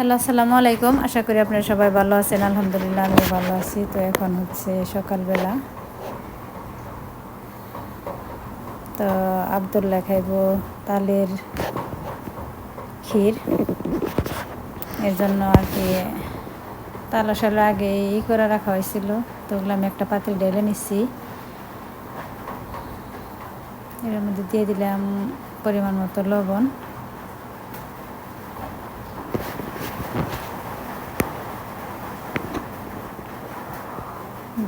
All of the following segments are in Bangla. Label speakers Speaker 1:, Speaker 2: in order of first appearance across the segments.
Speaker 1: হ্যালো, আসসালামু আলাইকুম। আশা করি আপনারা সবাই ভালো আছেন। আলহামদুলিল্লাহ আমি ভালো আছি। তো এখন হচ্ছে সকালবেলা। তো আবদুল্লাহ খাইব তালের ক্ষীর। এর জন্য আর কি তাল আসলে আগে ই করে রাখা হয়েছিল। তো ওগুলো আমি একটা পাতিল ঢেলে নিচ্ছি। এর মধ্যে দিয়ে দিলাম পরিমাণ মতো লবণ।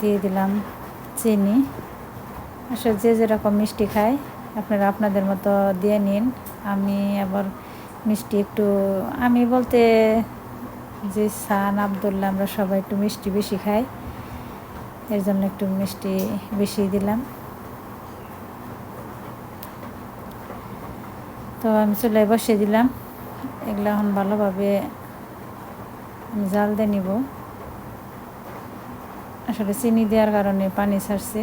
Speaker 1: দিয়ে দিলাম চিনি। আসলে যে যেরকম মিষ্টি খায়, আপনারা আপনাদের মতো দিয়ে নিন। আমি আবার মিষ্টি একটু, আমি বলতে যে সান আবদুল্লাহ, আমরা সবাই একটু মিষ্টি বেশি খাই। এর জন্য একটু মিষ্টি বেশি দিলাম। তো আমি চুলায় বসিয়ে দিলাম। এগুলো এখন ভালোভাবে জাল দিয়ে নিব। আসলে চিনি দেওয়ার কারণে পানি ছাড়ছে।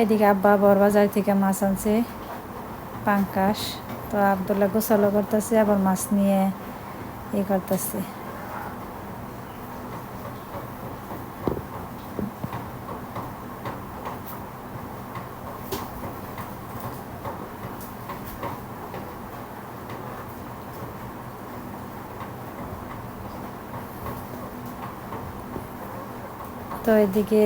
Speaker 1: এদিকে আব্বা বড় বাজার থেকে মাছ আনছে, পাঙ্কাশ। তো আবদুল্লাহ গোসলও করতেছে, আবার মাছ নিয়ে ই করতেছে। তো এদিকে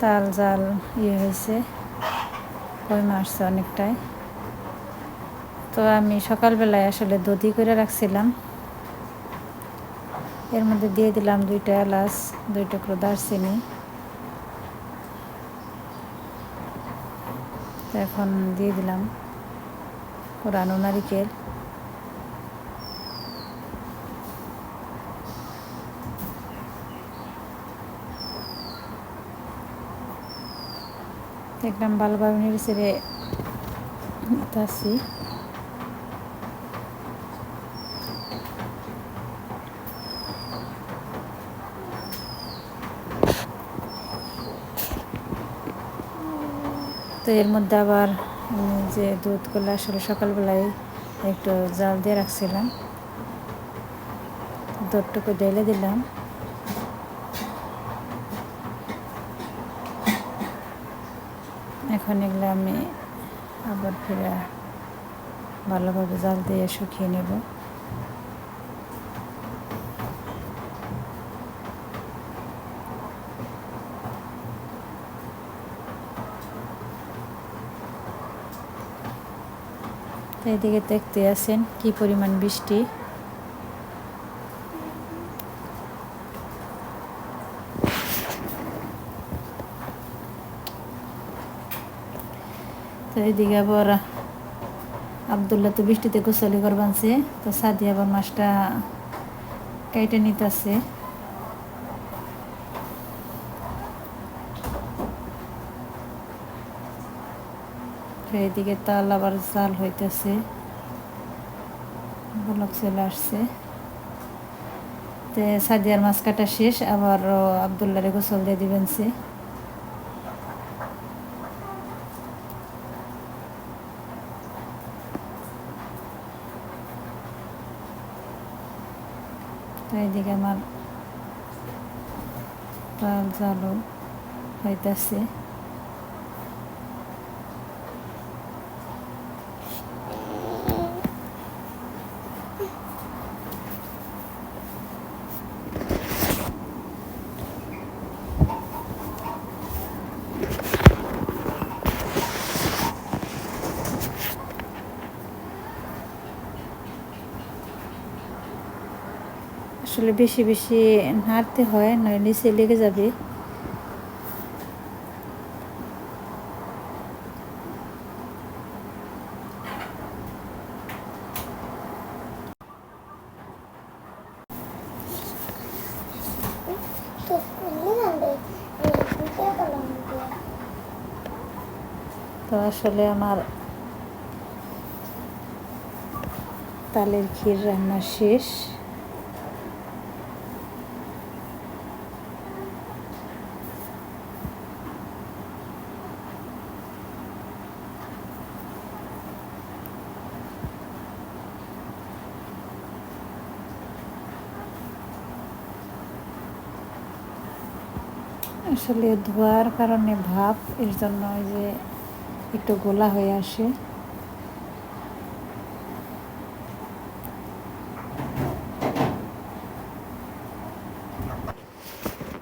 Speaker 1: তাল জাল ইয়ে হয়েছে কই মারছে অনেকটাই। তো আমি সকালবেলায় আসলে দধি করে রাখছিলাম। এর মধ্যে দিয়ে দিলাম দুইটা এলাচ, দুই টুকরো দারচিনি। তো এখন দিয়ে দিলাম পুরানো নারিকেল। দেখলাম ভালোভাবে নেড়ে নিতেছি তো এর মধ্যে আবার যে দুধগুলো আসলে সকালবেলায় একটু জাল দিয়ে রাখছিলাম, দুধটুকু ঢেলে দিলাম। এখন এগুলো আমি আবার ফিরে ভালোভাবে জাল দিয়ে শুকিয়ে নেব। এদিকে দেখতে আছেন কি পরিমাণ বৃষ্টি। তো এদিকে আবার আবদুল্লাহ তো বৃষ্টিতে গোসলি করবানছে, তো সাদি আবার মাছটা কেটে নিতেছে। এদিকে তাল আবার জাল হইতেছে। বলক চলে আসছে। তে সাদিয়ার মাছ কাটা শেষ আবার আবদুল্লারে গোসল দিয়ে দিবেন সে তো এদিকে আমার তাল জালও হইতেছে। আসলে বেশি বেশি নাড়তে হয় নয় নিচে লেগে যাবে। তো আসলে আমার তালের ক্ষীর রান্না শেষ। আসলে ধোয়ার কারণে ভাব, এর জন্য ওই যে একটু গোলা হয়ে আসে।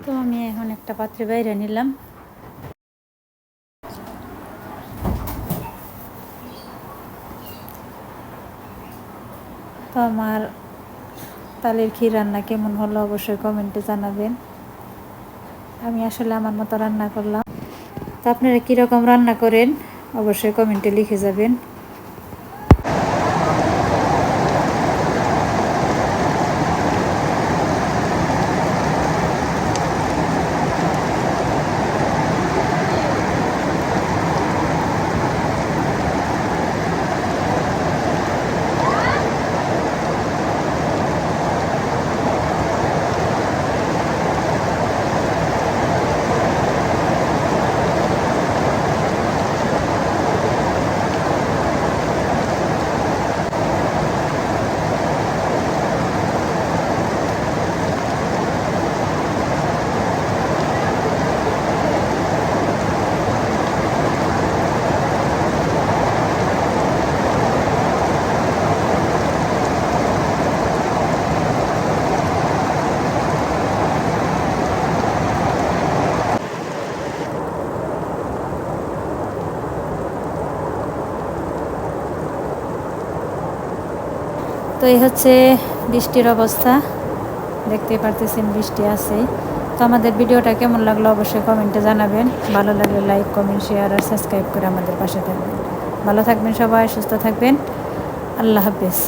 Speaker 1: তো আমি এখন একটা পাত্রে বাইরে নিলাম। তো আমার তালের ক্ষীর রান্না কেমন হলো অবশ্যই কমেন্টে জানাবেন। আমি আসলে আমার মতো রান্না করলাম। তা আপনারা কীরকম রান্না করেন, অবশ্যই কমেন্টে লিখে যাবেন। তো এই হচ্ছে বৃষ্টির অবস্থা। দেখতে পারতেছেন বৃষ্টি আছে। তো আমাদের ভিডিওটা কেমন লাগল অবশ্যই কমেন্টে জানাবেন। ভালো লাগলে লাইক, কমেন্ট, শেয়ার আর সাবস্ক্রাইব করে আমাদের পাশে থাকবেন। ভালো থাকবেন সবাই, সুস্থ থাকবেন। আল্লাহ হাফেজ।